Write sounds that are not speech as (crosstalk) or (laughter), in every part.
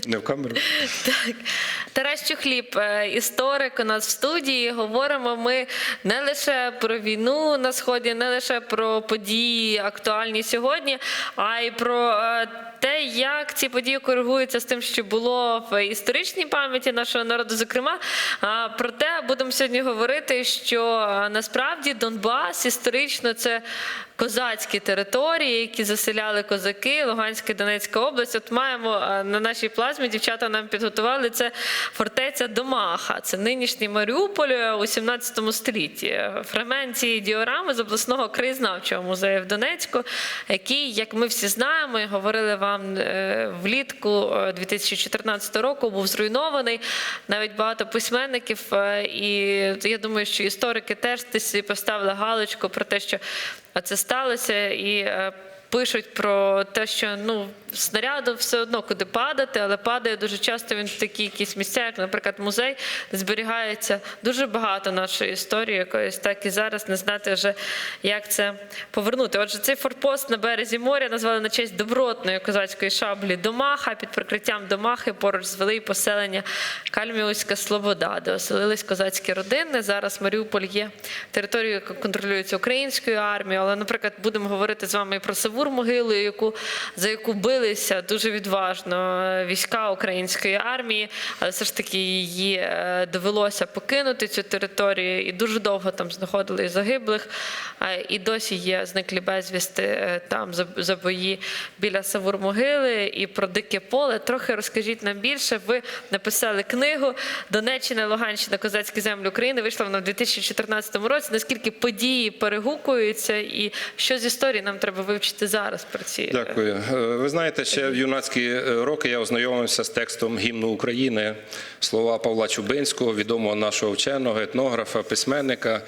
(laughs) Не в камеру. Так. Тарас Чухліб, е, історик у нас в студії. Говоримо ми не лише про війну на сході, не лише про події актуальні сьогодні, а й про е, те, як ці події коригуються з тим, що було в історичній пам'яті нашого народу. Зокрема, А, проте будемо сьогодні говорити, що е, насправді Донбас історично це козацькі території, які заселяли козаки, Луганська Донецька область. От маємо е, на нашій плазмі, дівчата нам підготували це фортеця Домаха. Це нинішній Маріуполь е, у 17 столітті. Фрагмент цієї діорами з обласного краєзнавчого музею в Донецьку, який, як ми всі знаємо, і говорили вам е, влітку е, 2014 року, був зруйнований. Навіть багато письменників, е, і я думаю, що історики теж поставили галочку про те, що це сталося, і е, пишуть про те, що ну снаряду все одно куди падати, але падає дуже часто він в такі якісь місця, як, наприклад, музей, зберігається дуже багато нашої історії, якоїсь так і зараз не знати вже, як це повернути. Отже, цей форпост на березі моря назвали на честь добротної козацької шаблі Домаха. Під прикриттям Домахи поруч звели й поселення Кальміуська Слобода, де оселились козацькі родини. Зараз Маріуполь є територією, яка контролюється українською армією. Але, наприклад, будемо говорити з вами і про Савур могилу, яку за яку билися дуже відважно е, війська української армії, але все ж таки її е, довелося покинути цю територію, і дуже довго там знаходили загиблих, і досі є зниклі безвісти е, там за, бої біля Савур-могили і про дике поле. Трохи розкажіть нам більше. Ви написали книгу Донеччина, Луганщина, козацькі землі України. Вийшла вона в 2014 році. Наскільки події перегукуються, і що з історії нам треба вивчити зараз про ці Дякую. Ви знаєте, ще в юнацькі е, роки я ознайомився з текстом гімну України, слова Павла Чубинського, відомого нашого вченого, етнографа, письменника.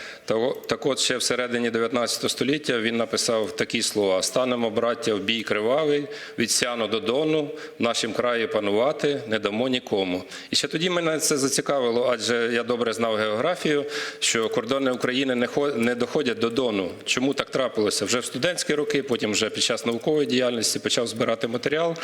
Так от ще всередині 19 століття він написав такі слова: станемо, браття, в бій кривавий, від сяну до дону, в нашім краї панувати не дамо нікому. І ще тоді мене це зацікавило, адже я добре знав географію, що кордони України не доходять до Дону. Чому так трапилося? Вже в студентські роки, потім вже під час наукової діяльності почав збирати матеріал.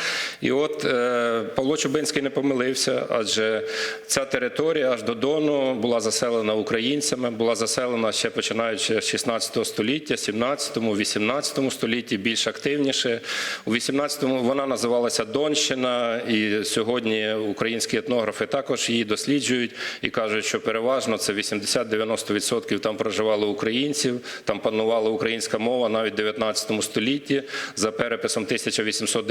І от е, Павло Чубинський не помилився, адже ця територія аж до Дону була заселена українцями, була заселена ще починаючи з 16 століття, 17, 18 столітті, більш активніше. У 18-му вона називалася Донщина, і сьогодні українські етнографи також її досліджують і кажуть, що переважно це 80-90% там проживало українців, там панувала українська мова навіть в 19 столітті. За переписом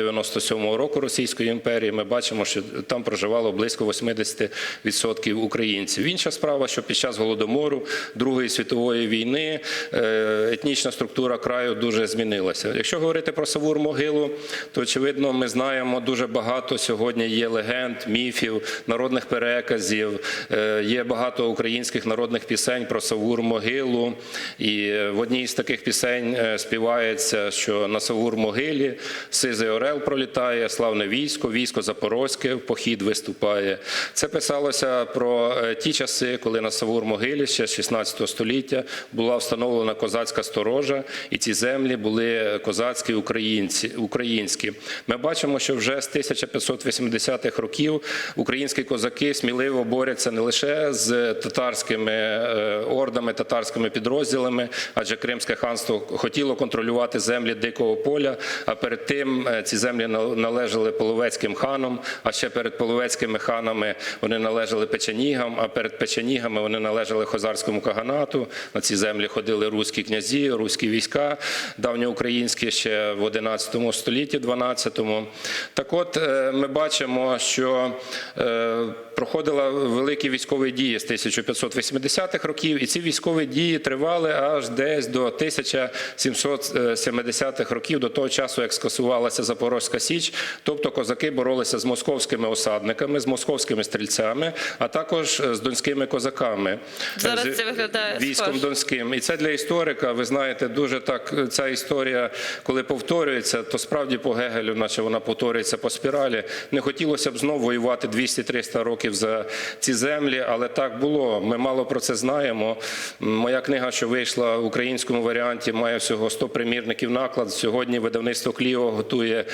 1897 року Російської імперії ми бачимо, що там проживало близько 80% українців. Інша справа, що під час голодомору Другої світової війни е, етнічна структура краю дуже змінилася. Якщо говорити про Савур могилу, то очевидно ми знаємо дуже багато сьогодні є легенд, міфів, народних переказів. Е, Є багато українських народних пісень про Савур могилу. І в одній з таких пісень е, співається, що на Савур могилі сизий орел пролітає, славне військо, військо Запорозьке в похід виступає. Це писалося про е, ті часи, коли на Савур могилі ще з 16 століття була встановлена козацька сторожа, і ці землі були козацькі українці, українські. Ми бачимо, що вже з 1580-х років українські козаки сміливо борються не лише з татарськими е, ордами, татарськими підрозділами, адже Кримське ханство хотіло контролювати землі дикого поля. А перед тим е, ці землі належали половецьким ханам. А ще перед половецькими ханами вони належали печенігам. А перед печенігами вони належали хозарському каганату. На ці землі ходили руські князі, руські війська, давньоукраїнські ще в 11 столітті, 12-му. Так от е, ми бачимо, що е, проходила великі військові дії з 1580-х років, і ці військові дії тривали аж десь до 1770-х років, до того часу, як скасувалася Запорозька Січ. Тобто козаки боролися з московськими осадниками, з московськими стрільцями, а також з донськими козаками. Зараз З це виглядає військом схоже. Донським. І це для історика, ви знаєте, дуже так ця історія, коли повторюється, то справді по Гегелю, наче вона повторюється по спіралі. Не хотілося б знову воювати 200-300 років за ці землі, але так було. Ми мало про це знаємо. Моя книга, що вийшла в українському варіанті, має всього 100 примірників наклад. Сьогодні видавництво Кліо готує е,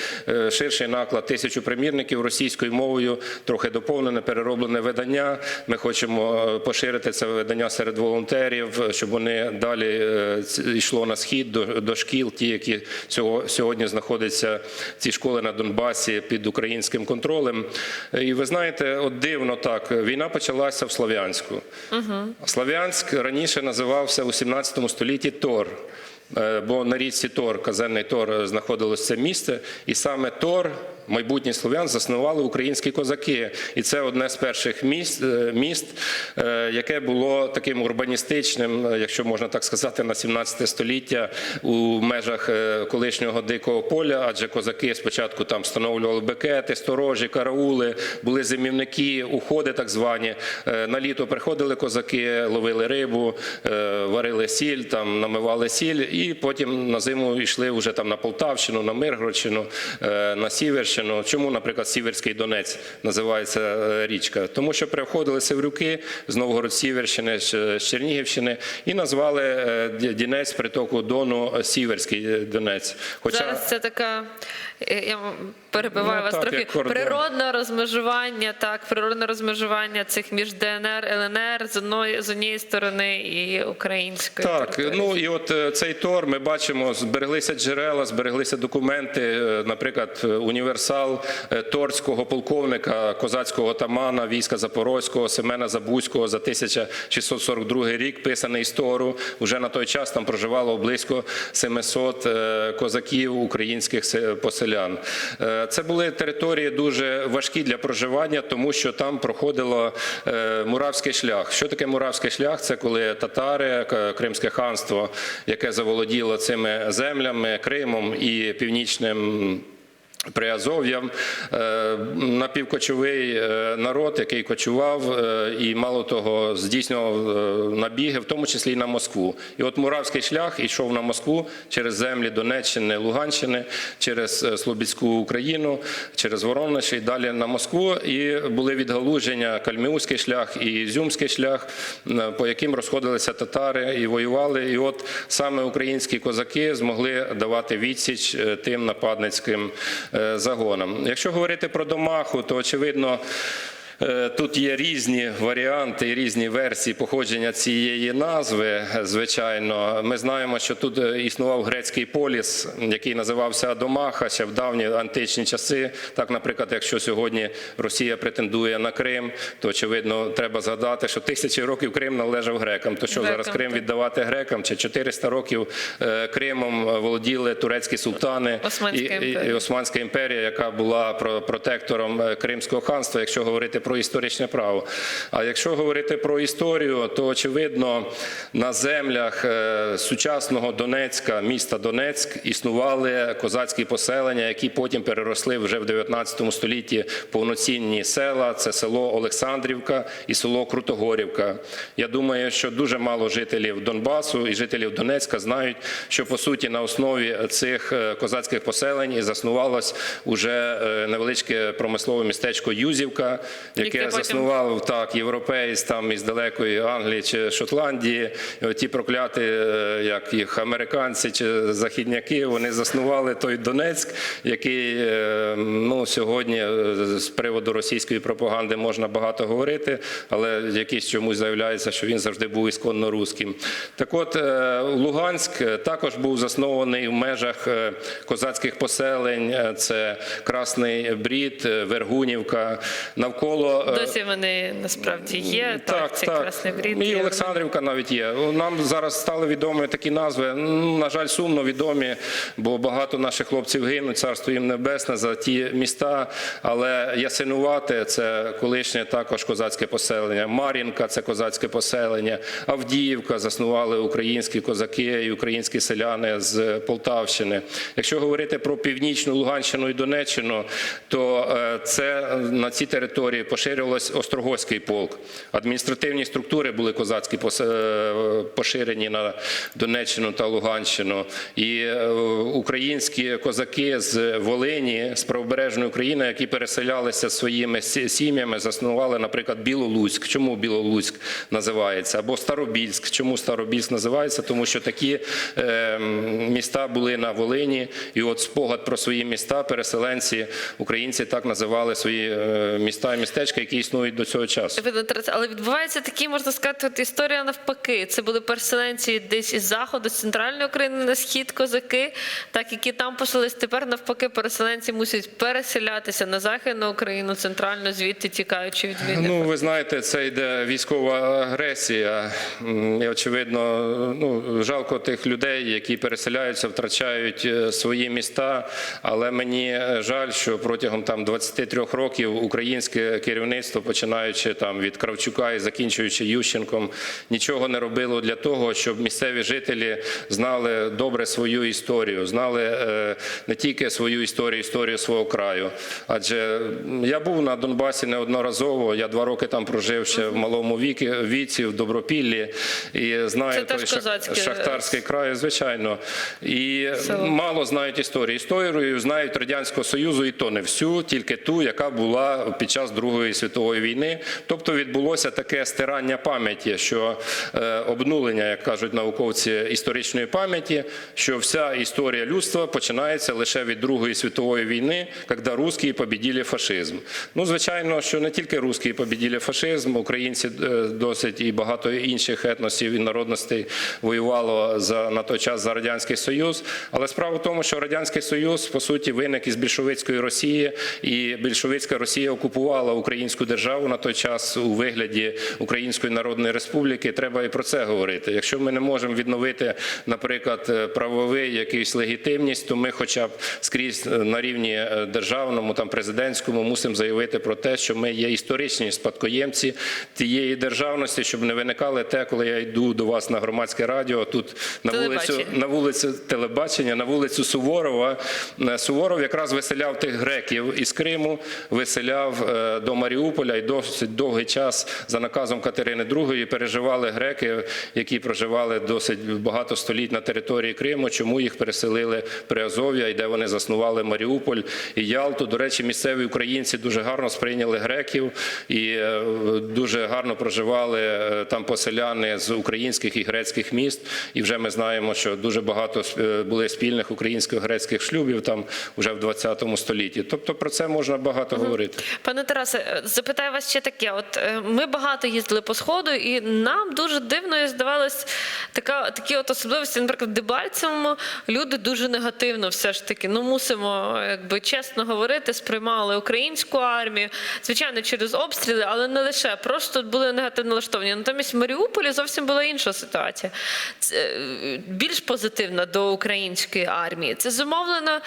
ширший наклад тисячу примірників російською мовою, трохи доповнене, перероблене видання. Ми хочемо е, поширити це видання серед волонтерів, щоб вони далі е, йшло на схід до, до шкіл, ті, які цього сьогодні знаходяться ці школи на Донбасі під українським контролем. Е, І ви знаєте, от дивно так, війна почалася в Слов'янську. Слов'янськ раніше називався у 17 столітті Тор. Е, Бо на річці Тор, казенний Тор, е, знаходилось це місце, і саме Тор, майбутній слов'ян, заснували українські козаки. І це одне з перших міст, е, міст е, яке було таким урбаністичним, е, якщо можна так сказати, на 17 століття у межах колишнього дикого поля, адже козаки спочатку там встановлювали бекети, сторожі, караули, були зимівники, уходи так звані. На літо приходили козаки, ловили рибу, варили сіль, там намивали сіль, і потім на зиму йшли вже там на Полтавщину, на Миргородщину, на Сіверщину. Чому, наприклад, Сіверський Донець називається е, річка? Тому що приходили севрюки з Новгород-Сіверщини, з з Чернігівщини і назвали е, Дінець притоку Дону е, Сіверський е, Донець. Хоча Зараз це така, е, я перебиваю Ну, вас так, трохи, природне розмежування, так, природне розмежування цих між ДНР, ЛНР з одної, з однієї сторони і української. Так, території. ну і от е, цей тор ми бачимо, збереглися джерела, збереглися документи. е, Наприклад, універсал е, торського полковника, козацького тамана війська Запорозького Семена Забузького за 1642 рік, писаний з Тору. Уже на той час там проживало близько 700 е, козаків українських се- поселян. Е, Це були території дуже важкі для проживання, тому що там проходило е, Муравський шлях. Що таке Муравський шлях? Це коли татари, Кримське ханство, яке заволоділо цими землями, Кримом і північним. Приазов'ям е, напівкочовий е, народ, який кочував е, і мало того здійснював набіги, в тому числі і на Москву. І от Муравський шлях йшов на Москву через землі Донеччини, Луганщини, через Слобідську Україну, через Воронеж і далі на Москву. І були відгалуження Кальміуський шлях і Ізюмський шлях, по яким розходилися татари і воювали. І от саме українські козаки змогли давати відсіч тим нападницьким е, загонам. Якщо говорити про Домаху, то очевидно. Е, Тут є різні варіанти і різні версії походження цієї назви. Звичайно, ми знаємо, що тут е, існував грецький поліс, який називався Адомаха ще в давні античні часи. Так, наприклад, якщо сьогодні Росія претендує на Крим, то очевидно треба згадати, що тисячі років Крим належав грекам. То що зараз Крим так. віддавати грекам? Чи 400 років е, Кримом володіли турецькі султани Османська і, і, і Османська імперія, яка була про- протектором Кримського ханства, якщо говорити про історичне право. А якщо говорити про історію, то очевидно на землях е, сучасного Донецька, міста Донецьк, існували козацькі поселення, які потім переросли вже в 19 столітті повноцінні села. Це село Олександрівка і село Крутогорівка. Я думаю, що дуже мало жителів Донбасу і жителів Донецька знають, що по суті на основі цих е, козацьких поселень і заснувалось уже е, невеличке промислове містечко Юзівка, яке потім- заснував так європеєць там із далекої Англії чи Шотландії. Ті прокляти, е, як їх американці чи західняки, вони заснували той Донецьк, який е, ну сьогодні е, з приводу російської пропаганди можна багато говорити, але якийсь чомусь заявляється, що він завжди був ісконно руським. Так от Луганськ також був заснований в межах козацьких поселень. Це Красний Брід, Вергунівка. Навколо е, Досі вони насправді є. Так, це красний брід. І. Олександрівка навіть є. Нам зараз стали відомі такі назви. Ну, на жаль, сумно відомі, бо багато наших хлопців гинуть, царство їм небесне за ті міста. Але Ясинувати це колишнє також козацьке поселення. Мар'їнка це козацьке поселення. Авдіївка заснували українські козаки і українські селяни з Полтавщини. Якщо говорити про північну Луганщину і Донеччину, то е, це на цій території поширювалось Острогоський полк. Адміністративні структури були козацькі е, поширені на Донеччину та Луганщину. І е, українські козаки з Волині, з правобережної України, які переселялися своїми сім'ями, заснували, наприклад, Білолуцьк. Чому Білолуцьк називається? Або Старобільськ. Чому Старобільськ називається? Тому що такі е, міста були на Волині, і от спогад про свої міста, переселенці, українці так називали свої міста і містечка, які існують до цього часу. Але відбувається такі, можна сказати, от історія навпаки. Це були переселенці десь із заходу, з центральної України на схід козаки, так які там поселились. Тепер навпаки, переселенці мусять переселятися на західну Україну, центрально звідти тікаючи від війни. Ну, ви знаєте, це йде військова агресія. І очевидно, ну жалко тих людей, які переселяються, втрачають е, свої міста. Але мені е, жаль, що протягом там 23 років українське керівництво, починаючи там від Кравчука і закінчуючи Ющенком, нічого не робило для того, щоб місцеві жителі знали добре свою історію, знали е, не тільки свою історію, історію свого краю. Адже я був на Донбасі неодноразово. Я два роки там прожив ще в малому віці, віці в Добропіллі, і знаю Це той шах- шахтарський край, звичайно. І Село. мало знають історію. Історію знають радянського союзу, і то не всю, тільки ту, яка була під час Другої світової війни. Тобто відбулося таке стирання пам'яті, що е, обнулення, як кажуть науковці, історичної пам'яті, що вся історія людства починається лише від Другої світової війни, коли русські побіділи фашизм. Ну, звичайно, що не тільки русські побіділи фашизм, українці е, досить і багато інших етносів і народностей воювало за на той час за радянський союз. Але справа в тому, що радянський союз по суті виник із більшовицької Росії, і більшовицька Росія окупувала українську державу на той час у вигляді Української Народної Республіки. Треба і про це говорити. Якщо ми не можемо відновити, наприклад, е, правовий якийсь легітимність, то ми, хоча б скрізь е, на рівні е, державному, там президентському, мусимо заявити про те, що ми є історичні спадкоємці тієї державності, щоб не виникали те, коли я йду до вас на громадське радіо. Тут на вулицю на вулицю телебачення, на вулицю Суворова. Суворов якраз виселяв тих греків із Криму, виселяв до Маріуполя і досить довгий час за наказом Катерини II переживали греки, які проживали досить багато століть на території Криму. Чому їх переселили при Азов'я і де вони заснували Маріуполь і Ялту. До речі, місцеві українці дуже гарно сприйняли греків і е, дуже гарно проживали е, там поселяни з українських і грецьких міст. І вже ми знаємо, що дуже багато е, були спільних українсько-грецьких шлюбів там вже в 20 столітті. Тобто про це можна багато говорити. Пане Тарасе, запитаю вас ще таке: от е, ми багато їздили по сходу, і нам дуже дивною здавалось така такі от особливості, наприклад, в Дебальцевому люди дуже негативно все ж таки. Ну мусимо якби чесно говорити, сприймали українську армію, звичайно, через обстріли, але не лише просто були негативно налаштовані. Натомість в Маріуполі зовсім була інша ситуація. Це, е, більш позитивна до української армії. Це зумовлено,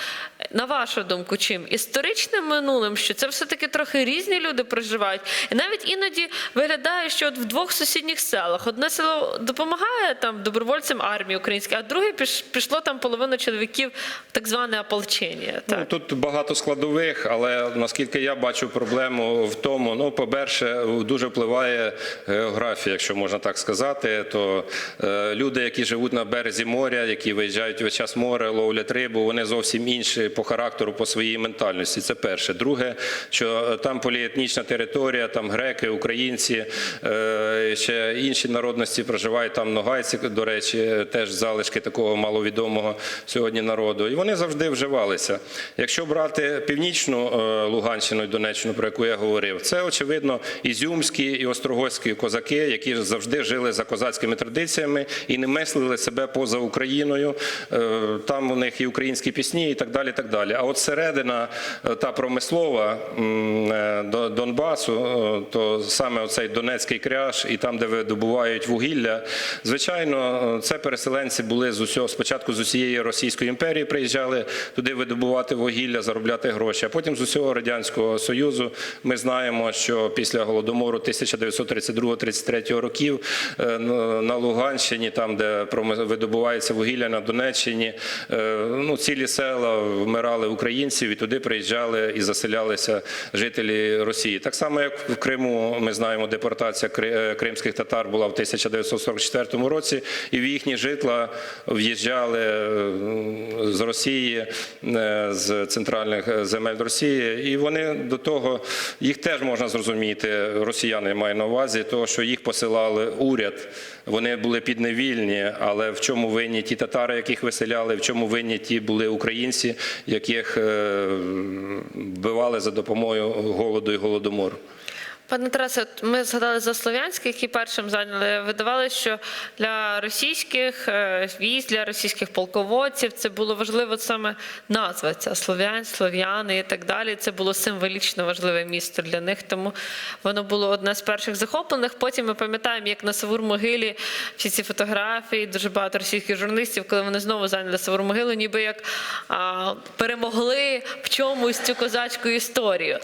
на вашу думку, чим? Історичним минулим, що це все-таки трохи різні люди проживають. І навіть іноді виглядає, що от в двох сусідніх селах одне село допомагає там добровольцям армії українській, а друге піш- пішло там половина чоловіків в так зване ополчення. Ну, тут багато складових, але наскільки я бачу проблему в тому, ну, по-перше, дуже впливає географія, якщо можна так сказати. То е, люди, які живуть на березі моря, які виїжджають весь час море, ловлять рибу, вони зовсім інші по характеру, по своїй ментальності. Це перше. Друге, що там поліетнічна територія, там греки, українці, е, ще інші народності проживають там ногайці, до речі, теж залишки такого маловідомого сьогодні народу. І вони завжди вживалися. Якщо брати північну е, Луганщину і Донеччину, про яку я говорив, це очевидно ізюмські і острогоські козаки, які завжди жили за козацькими традиціями і не мислили себе поза Україною. Е, Там у них і українські пісні, і так далі. так далі. А от середина та промислова м, Донбасу, е, то саме оцей Донецький кряж, і там, де видобувають вугілля, звичайно, е, це переселенці були з усього спочатку з усієї Російської імперії, приїжджали туди видобувати вугілля, заробляти гроші. А потім з усього радянського союзу ми знаємо, що після голодомору 1932-33 років е, на- Луганщині, там де видобувається вугілля на Донеччині, ну цілі села вмирали українців, і туди приїжджали і заселялися жителі Росії. Росії. Так само, як в Криму, ми знаємо, депортація е, кримських татар була в 1944 році, і в їхні житла в'їжджали е, з Росії, е, з центральних земель Росії, і вони до того їх теж можна зрозуміти. Росіяни маю на увазі, того, що їх посилали уряд. Вони були підневільні, але в чому винні ті татари, яких виселяли, в чому винні ті були українці, яких вбивали за допомогою голоду і голодомору. Пане Тарасе, ми згадали за слов'янських, які першим зайняли. Видавали, що для російських е, військ, для російських полководців це було важливо саме назва ця слов'ян, слов'яни і так далі. Це було символічно важливе місто для них, тому воно було одне з перших захоплених. Потім ми пам'ятаємо, як на Савур-Могилі всі ці фотографії, дуже багато російських журналістів, коли вони знову зайняли Савур-Могилу, ніби як а, перемогли в чомусь цю козацьку історію.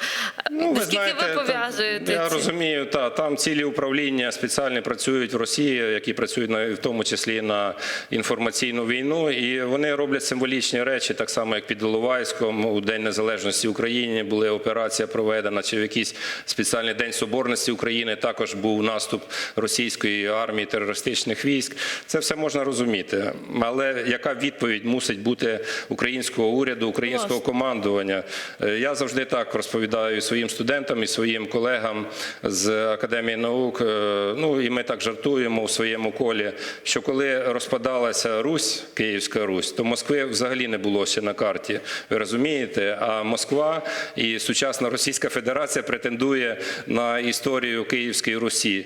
Наскільки ви та- пов'язуєте? Я розумію, та там цілі управління спеціальні працюють в Росії, які працюють на в тому числі на інформаційну війну, і вони роблять символічні речі, так само як під Іловайськом у День Незалежності України була операція проведена, чи в якийсь спеціальний день соборності України також був наступ російської армії терористичних військ. Це все можна розуміти. Але яка відповідь мусить бути українського уряду, українського командування? Е, Я завжди так розповідаю своїм студентам і своїм колегам з Академії наук. е, Ну і ми так жартуємо у своєму колі, що коли розпадалася Русь, Київська Русь, то Москви взагалі не було ще на карті. Ви розумієте? А Москва і сучасна Російська Федерація претендує на історію Київської Русі.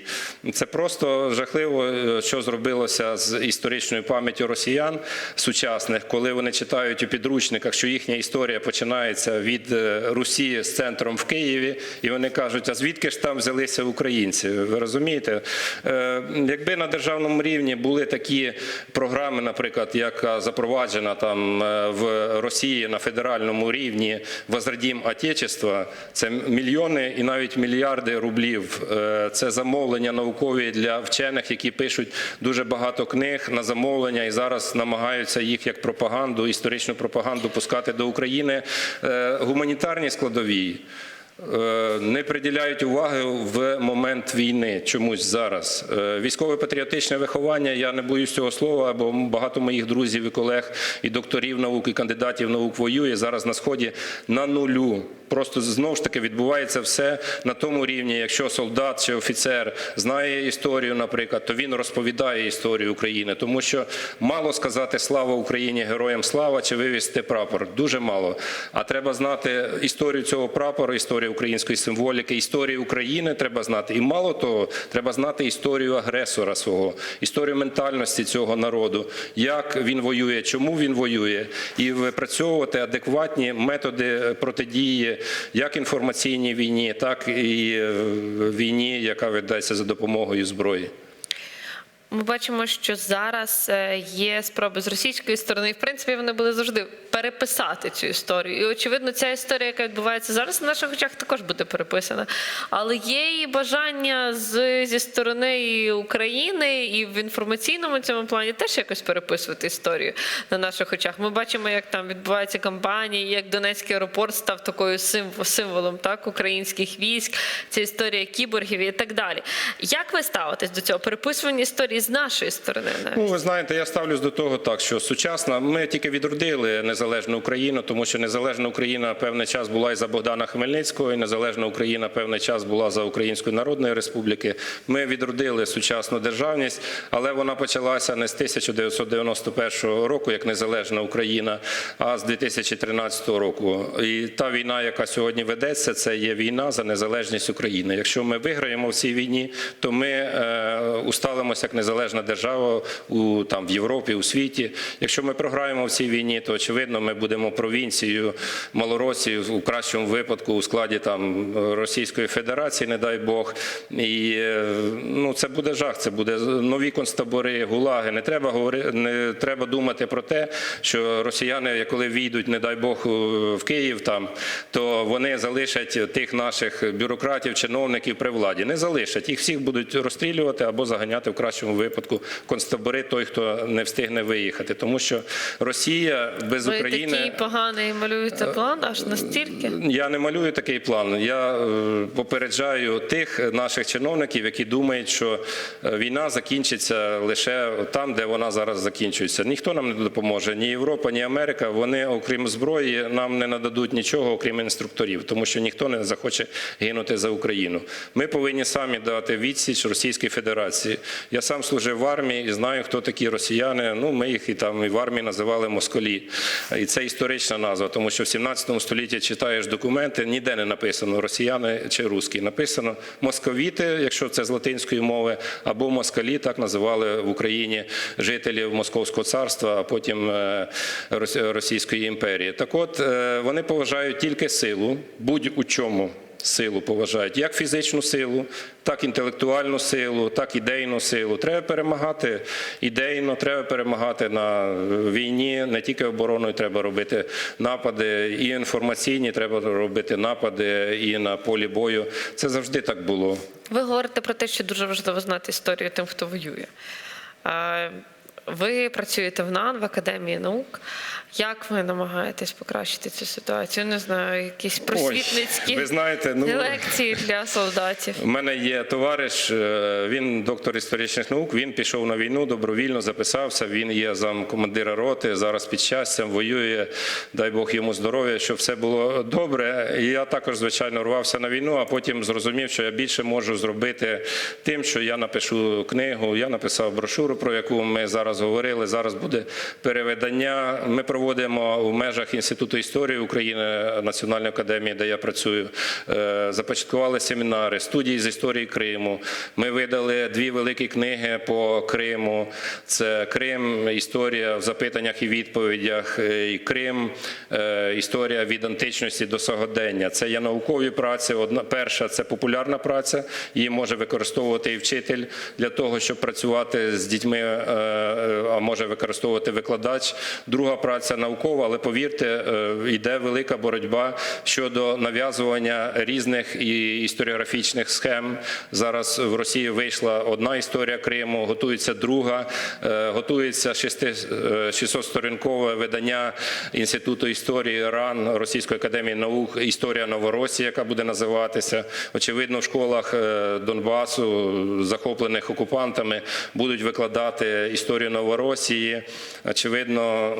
Це просто жахливо, е, що зробилося з історичною пам'яттю росіян сучасних, коли вони читають у підручниках, що їхня історія починається від е, Русі з центром в Києві, і вони кажуть, а звідки ж там взялися українці? Ви розумієте? Е, Якби на державному рівні були такі програми, наприклад, яка запроваджена там е, в Росії на федеральному рівні «Возродім Отечество», це мільйони і навіть мільярди рублів. Е, Це замовлення наукові для вчених, які пишуть дуже багато книг на замовлення і зараз намагаються їх як пропаганду, історичну пропаганду пускати до України. Гуманітарні складові. Е, Не приділяють уваги в момент війни чомусь зараз. Е, Військово-патріотичне виховання, я не боюсь цього слова, бо багато моїх друзів і колег, і докторів наук, і кандидатів наук воює зараз на сході на нулю. Просто знову ж таки відбувається все на тому рівні. Якщо солдат чи офіцер знає історію, наприклад, то він розповідає історію України, тому що мало сказати слава Україні, героям слава чи вивісти прапор. Дуже мало. А треба знати історію цього прапора, історію української символіки, історії України треба знати. І мало того, треба знати історію агресора свого, історію ментальності цього народу, як він воює, чому він воює, і випрацьовувати адекватні методи протидії як інформаційній війні, так і е, війні, яка ведеться за допомогою зброї. Ми бачимо, що зараз е, є спроби з російської сторони, і в принципі вони були завжди переписати цю історію. І очевидно, ця історія, яка відбувається зараз на наших очах, також буде переписана. Але є і бажання з, зі сторони України, і в інформаційному цьому плані теж якось переписувати історію на наших очах. Ми бачимо, як там відбуваються кампанії, як Донецький аеропорт став такою символом так, українських військ, ця історія кіборгів і так далі. Як ви ставитесь до цього переписування історії з нашої сторони? навіть? Ну, ви знаєте, я ставлюсь до того так, що сучасна, ми тільки відродили незалежну Україну, тому що незалежна Україна певний час була і за Богдана Хмельницького, і незалежна Україна певний час була за Української Народної Республіки. Ми відродили сучасну державність, але вона почалася не з 1991 року, як незалежна Україна, а з 2013 року. І та війна, яка сьогодні ведеться, це є війна за незалежність України. Якщо ми виграємо в цій війні, то ми е, усталимося як незалежна держава у там в Європі, у світі. Якщо ми програємо в цій війні, то очевидно ми будемо провінцією Малоросії у кращому випадку у складі там Російської Федерації, не дай Бог. І е, ну це буде жах. Це буде нові концтабори, гулаги. Не треба говорити, не треба думати про те, що росіяни, коли війдуть, не дай Бог, в Київ там, то вони залишать тих наших бюрократів, чиновників при владі. Не залишать їх всіх будуть розстрілювати або заганяти в кращому кращому випадку концтабори той, хто не встигне виїхати. Тому що Росія без Ви України. такий поганий малюєте план, аж настільки. Я не малюю такий план. Я е, попереджаю тих наших чиновників, які думають, що е, війна закінчиться лише там, де вона зараз закінчується. Ніхто нам не допоможе, ні Європа, ні Америка. Вони, окрім зброї, нам не нададуть нічого, окрім інструкторів, тому що ніхто не захоче гинути за Україну. Ми повинні самі дати відсіч Російській Федерації. Я сам служив в армії і знаю, хто такі росіяни. Ну, ми їх і там і в армії називали москалі. І це історична назва, тому що в 17 столітті читаєш документи, ніде не написано росіяни чи русські. Написано московіти, якщо це з латинської мови, або москалі, так називали в Україні жителів Московського царства, а потім е, Рос- Російської імперії. Так от е, вони поважають тільки силу, будь-у чому. Силу поважають як фізичну силу, так інтелектуальну силу, так ідейну силу. Треба перемагати ідейно, треба перемагати на війні. Не тільки обороною треба робити напади, і інформаційні треба робити напади, і на полі бою. Це завжди так було. Ви говорите про те, що дуже важливо знати історію тим, хто воює. Ви працюєте в НАН, в Академії наук. Як ви намагаєтесь покращити цю ситуацію? Не знаю, якісь просвітницькі ви знаєте, ну- лекції для солдатів. У мене є товариш, е, він доктор історичних наук. Він пішов на війну, добровільно записався. Він є зам командира роти. Зараз під щастям воює. Дай Бог йому здоров'я, щоб все було добре. І я також, звичайно, рвався на війну, а потім зрозумів, що я більше можу зробити тим, що я напишу книгу. Я написав брошуру, про яку ми зараз говорили. Зараз буде переведення. Ми проводимо в межах інституту історії України Національної академії, де я працюю. е, Започаткували семінари, студії з історії Криму. Ми видали дві великі книги по Криму. Це Крим, історія в запитаннях і відповідях. е, І Крим, е, історія від античності до сьогодення. Це є наукові праці. Одна перша це популярна праця. Її може використовувати і вчитель для того, щоб працювати з дітьми, а може використовувати викладач. Друга праця наукова, але повірте, е, йде велика боротьба щодо нав'язування різних і історіографічних схем. Зараз в Росії вийшла одна історія Криму, готується друга, е, готується шести- е, 600-сторінкове видання Інституту історії РАН Російської академії наук Історія Новоросії, яка буде називатися. Очевидно, в школах е, Донбасу, захоплених окупантами, будуть викладати історію Новоросії. Очевидно,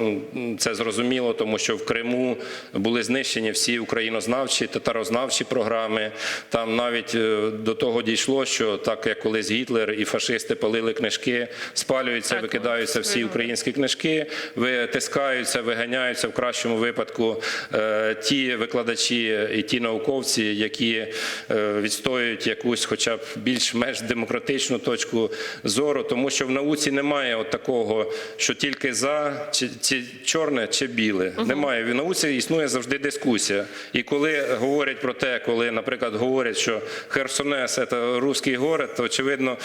це зрозуміло, тому що в Криму були знищені всі українознавчі, татарознавчі програми. Там навіть е, до того дійшло, що так як колись Гітлер і фашисти палили книжки, спалюються, Так, викидаються всі українські книжки, витискаються, виганяються в кращому випадку е, ті викладачі і ті науковці, які е, відстоюють якусь, хоча б більш-менш демократичну точку зору, тому що в науці немає от такого, що тільки за чи, чи чорне чи біле. Немає в науці існує завжди дискусія. І коли говорять про те, коли, наприклад, говорять, що Херсонес це русський город, то очевидно,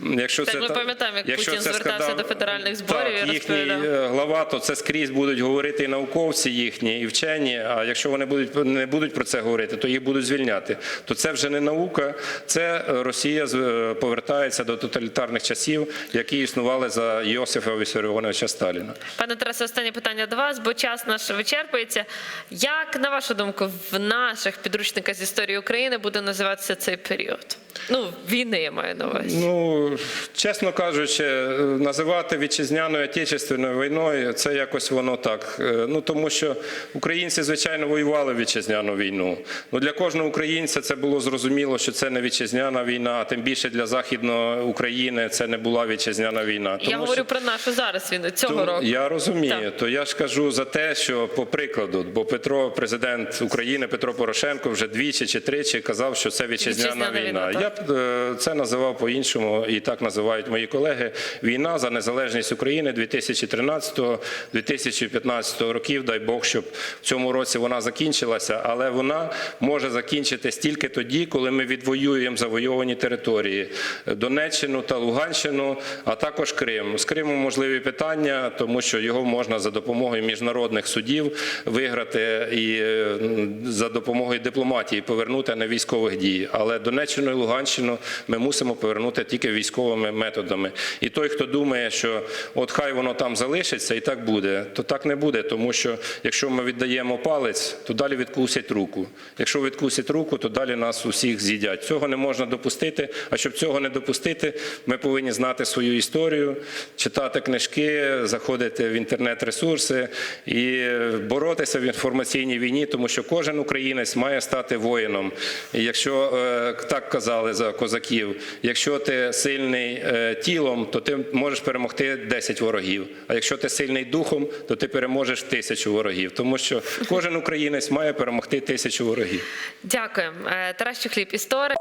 якщо Так, це ми пам'ятаємо, як Путін звертався сказав- до федеральних зборів так, і їхній е, глава, то це скрізь будуть говорити і науковці їхні, і вчені. А якщо вони будуть не будуть про це говорити, то їх будуть звільняти. То це вже не наука, це Росія е, повертається до тоталітарних часів, які існували за Йосифа Вісаріоновича Сталіна. Пане Тарасе, останнє питання до вас, бо час наш вичерпується. Як, на вашу думку, в наших підручниках з історії України буде називатися цей період? Ну, війни я маю на увазі. Ну, чесно кажучи, називати вітчизняною отечественною війною, це якось воно так. Е, Ну тому що українці, звичайно, воювали вітчизняну війну. Ну для кожного українця це було зрозуміло, що це не вітчизняна війна, а тим більше для західної України це не була вітчизняна війна. я говорю про нашу зараз війну цього Тому року. Я розумію, Так. то я ж кажу за те, що по прикладу, бо Петро, президент України Петро Порошенко, вже двічі чи тричі казав, що це вітчизняна Вітчизняна війна. війна, Я б е, це називав по-іншому, і так називають мої колеги. Війна за незалежність України 2013-2015 років. Дай Бог, щоб в цьому році вона закінчилася, але вона може закінчитись тільки тоді, коли ми відвоюємо завойовані території Донеччину та Луганщину, а також Крим. З Кримом можливі питання, тому що його можна за допомогою міжнародних судів виграти і е, за допомогою дипломатії повернути на військових дій. Але Донеччину і Луганщину ми мусимо повернути тільки військовими методами. І той, хто думає, що от хай воно там залишиться і так буде, то так не буде, тому що якщо ми віддаємо палець, то далі відкусять руку. Якщо відкусять руку, то далі нас усіх з'їдять. Цього не можна допустити. А щоб цього не допустити, ми повинні знати свою історію, читати книжки, заходити в інтернет-ресурси і боротися в інформаційній війні, тому що кожен українець має стати воїном. І якщо е, так казали за козаків, якщо ти сильний е, тілом, то ти можеш перемогти 10 ворогів. А якщо ти сильний духом, то ти переможеш тисячу ворогів. Тому що кожен українець має перемогти тисячу ворогів. Дякую. Е, Тарас Чухліб, історик.